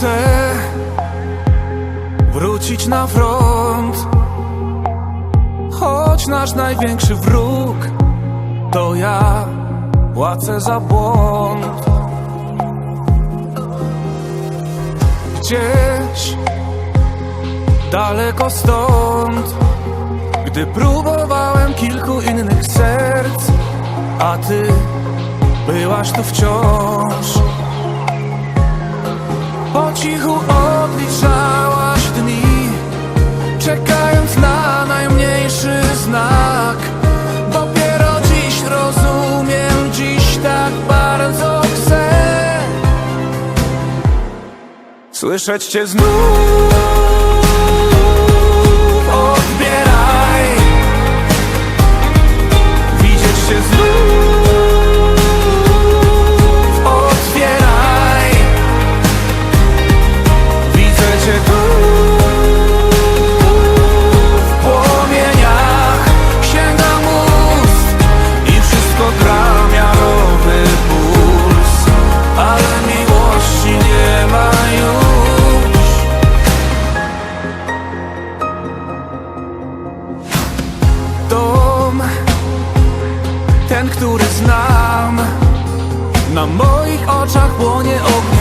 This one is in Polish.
chcę wrócić na front. Choć nasz największy wróg to ja płacę za błąd. Gdzieś daleko stąd Gdy próbowałem kilku innych serc A ty byłaś tu wciąż. Po cichu odliczałaś dni Czekając na najmniejszy znak. Dopiero dziś rozumiem, dziś tak bardzo chcę. Słyszeć cię znów Ten, który znam. Na moich oczach płonie zmian